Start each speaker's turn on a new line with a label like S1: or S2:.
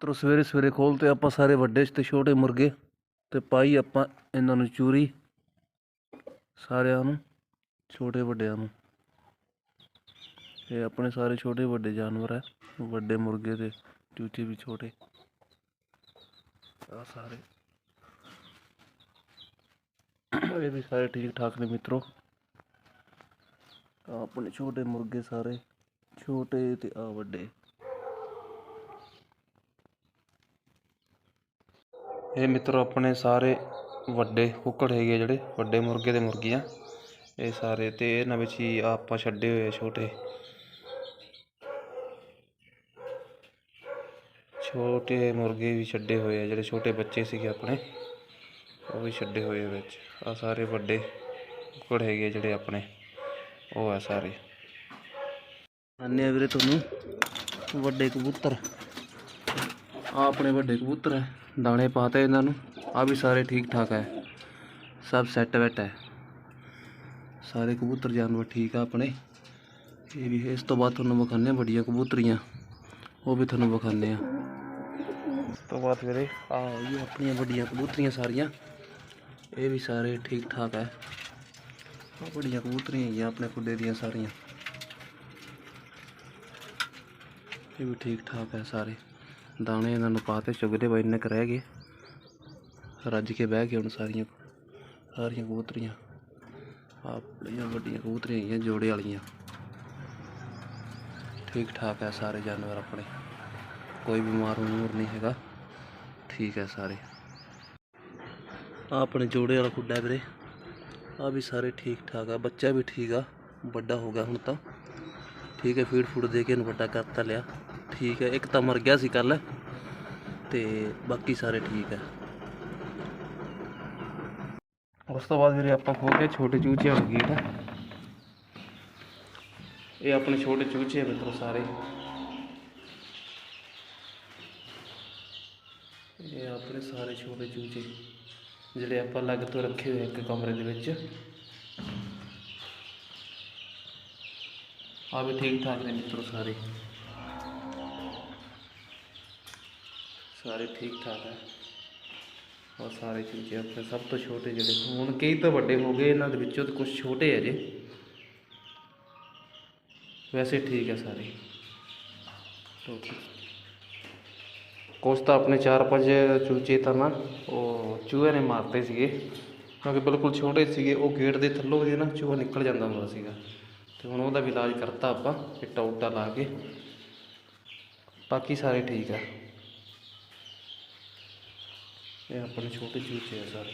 S1: ਤਰੋ ਸਵੇਰੇ ਸਵੇਰੇ ਖੋਲਤੇ ਆਪਾਂ ਸਾਰੇ ਵੱਡੇ ਤੇ ਛੋਟੇ ਮੁਰਗੇ ਤੇ ਪਾਈ ਆਪਾਂ ਇਹਨਾਂ ਨੂੰ ਚੂਰੀ ਸਾਰਿਆਂ ਨੂੰ, ਛੋਟੇ ਵੱਡਿਆਂ ਨੂੰ। ਇਹ ਆਪਣੇ ਸਾਰੇ ਛੋਟੇ ਵੱਡੇ ਜਾਨਵਰ ਹੈ, ਵੱਡੇ ਮੁਰਗੇ ਤੇ ਚੂਚੇ ਵੀ ਛੋਟੇ। ਆ ਸਾਰੇ। ਇਹ ਵੀ ਸਾਰੇ ਠੀਕ ਠਾਕ ਨੇ ਮਿੱਤਰੋ। ਆਪਣੇ ਛੋਟੇ ਮੁਰਗੇ ਸਾਰੇ, ਛੋਟੇ ਤੇ ਆ ਵੱਡੇ। ਇਹ ਮਿੱਤਰੋ ਆਪਣੇ ਸਾਰੇ ਵੱਡੇ ਕੁੱਕੜ ਹੈਗੇ ਜਿਹੜੇ, ਵੱਡੇ ਮੁਰਗੇ ਤੇ ਮੁਰਗੀਆਂ। ਇਹ ਸਾਰੇ ਤੇ ਇਹਨਾਂ ਵਿੱਚ ਹੀ ਆਪਾਂ ਛੱਡੇ ਹੋਏ ਆ ਛੋਟੇ। ਛੋਟੇ ਮੁਰਗੇ ਵੀ ਛੱਡੇ ਹੋਏ ਆ, ਜਿਹੜੇ ਛੋਟੇ ਬੱਚੇ ਸੀਗੇ ਆਪਣੇ, ਉਹ ਵੀ ਛੱਡੇ ਹੋਏ ਵਿੱਚ। ਆ ਸਾਰੇ ਵੱਡੇ ਕੁੱਕੜ ਹੈਗੇ ਜਿਹੜੇ ਆਪਣੇ, ਉਹ ਆ ਸਾਰੇ। ਆਨੇ ਵੀਰੇ ਤੁਹਾਨੂੰ, ਵੱਡੇ ਕਬੂਤਰ। ਆ ਆਪਣੇ ਵੱਡੇ ਕਬੂਤਰ ਹੈ, ਦਾਣੇ ਪਾਤੇ ਇਹਨਾਂ ਨੂੰ ਆ ਵੀ ਸਾਰੇ ਠੀਕ ਠਾਕ ਹੈ, ਸਭ ਸੈੱਟ ਵੈਟ ਹੈ। ਸਾਰੇ ਕਬੂਤਰ ਜਾਨਵਰ ਠੀਕ ਆ ਆਪਣੇ। ਇਹ ਵੀ ਇਸ ਤੋਂ ਬਾਅਦ ਤੁਹਾਨੂੰ ਵਿਖਾਉਂਦੇ ਹਾਂ ਵੱਡੀਆਂ ਕਬੂਤਰੀਆਂ, ਉਹ ਵੀ ਤੁਹਾਨੂੰ ਵਿਖਾਉਂਦੇ ਆ ਉਸ ਤੋਂ ਬਾਅਦ ਵੀਰੇ ਆ ਇਹ ਆਪਣੀਆਂ ਵੱਡੀਆਂ ਕਬੂਤਰੀਆਂ ਸਾਰੀਆਂ, ਇਹ ਵੀ ਸਾਰੇ ਠੀਕ ਠਾਕ ਹੈ। ਆ ਵੱਡੀਆਂ ਕਬੂਤਰੀਆਂ ਹੈਗੀਆਂ ਆਪਣੇ ਖੁੱਡੇ ਦੀਆਂ ਸਾਰੀਆਂ। ਇਹ ਵੀ ਠੀਕ ਠਾਕ ਹੈ ਸਾਰੇ। ਦਾਣੇ ਇਹਨਾਂ ਨੂੰ ਪਾਤੇ ਚੁਗਦੇ ਬਾਈ ਇੰਨੇ ਕੁ ਰਹਿ ਗਏ। ਰੱਜ ਕੇ ਬਹਿ ਗਏ ਹੁਣ ਸਾਰੀਆਂ ਸਾਰੀਆਂ ਕਬੂਤਰੀਆਂ। ਆਪਣੀਆਂ ਵੱਡੀਆਂ ਕਬੂਤਰੀਆਂ ਹੈਗੀਆਂ, ਜੋੜੇ ਵਾਲੀਆਂ। ਠੀਕ ਠਾਕ ਹੈ ਸਾਰੇ ਜਾਨਵਰ ਆਪਣੇ। ਕੋਈ ਬਿਮਾਰ ਮੂਰ ਨਹੀਂ ਹੈਗਾ। ਠੀਕ ਹੈ ਸਾਰੇ। ਆਹ ਆਪਣੇ ਜੋੜੇ ਵਾਲਾ ਖੁੱਡਾ ਵੀਰੇ। ਆ ਵੀ ਸਾਰੇ ਠੀਕ ਠਾਕ ਆ। ਬੱਚਾ ਵੀ ਠੀਕ ਆ। ਵੱਡਾ ਹੋ ਗਿਆ ਹੁਣ ਤਾਂ। ਠੀਕ ਹੈ ਫੀਡ ਫੂਡ ਦੇ ਕੇ ਇਹਨੂੰ ਵੱਡਾ ਕਰਤਾ ਲਿਆ। ਠੀਕ ਹੈ, ਇੱਕ ਤਾਂ ਮਰ ਗਿਆ ਸੀ ਕੱਲ ਤੇ ਬਾਕੀ ਸਾਰੇ ਠੀਕ ਹੈ। ਉਸ ਤੋਂ ਬਾਅਦ ਵੀਰੇ ਆਪਾਂ ਖੋਲ ਕੇ ਛੋਟੇ ਚੂਚੇ ਵਾਲਾ ਗੇਟ ਹੈ। ਇਹ ਆਪਣੇ ਛੋਟੇ ਚੂਚੇ ਮਿੱਤਰੋ ਸਾਰੇ। ਇਹ ਆਪਣੇ ਸਾਰੇ ਛੋਟੇ ਚੂਚੇ, ਜਿਹੜੇ ਆਪਾਂ ਅਲੱਗ ਤੋਂ ਰੱਖੇ ਹੋਏ ਇੱਕ ਕਮਰੇ ਦੇ ਵਿੱਚ। ਆ ਵੀ ਠੀਕ ਠਾਕ ਨੇ ਮਿੱਤਰੋ ਸਾਰੇ। ਸਾਰੇ ਠੀਕ ਠਾਕ ਹੈ। ਔਰ ਸਾਰੇ ਚੂਚੇ ਆਪਣੇ ਸਭ ਤੋਂ ਛੋਟੇ ਜਿਹੜੇ ਹੁਣ ਕਈ ਤਾਂ ਵੱਡੇ ਹੋ ਗਏ, ਇਹਨਾਂ ਦੇ ਵਿੱਚੋਂ ਤਾਂ ਕੁਝ ਛੋਟੇ ਹੈ ਜੇ। ਵੈਸੇ ਠੀਕ ਹੈ ਸਾਰੇ। ਓਕੇ ਕੁਛ ਤਾਂ ਆਪਣੇ ਚਾਰ ਪੰਜ ਚੂਚੇ ਤਾਂ ਨਾ, ਉਹ ਚੂਹੇ ਨੇ ਮਾਰਤੇ ਸੀਗੇ। ਕਿਉਂਕਿ ਬਿਲਕੁਲ ਛੋਟੇ ਸੀਗੇ, ਉਹ ਗੇਟ ਦੇ ਥੱਲੋਂ ਦੀ ਨਾ ਚੂਹਾ ਨਿਕਲ ਜਾਂਦਾ ਹੁੰਦਾ ਸੀਗਾ। ਤੇ ਹੁਣ ਉਹਦਾ ਵੀ ਇਲਾਜ ਕਰਤਾ ਆਪਾਂ ਇੱਟਾ ਉੱਟਾ ਲਾ ਕੇ। ਬਾਕੀ ਸਾਰੇ ਠੀਕ ਆ ਇਹ ਆਪਣੇ ਛੋਟੇ ਚੂਚੇ ਆ ਸਾਰੇ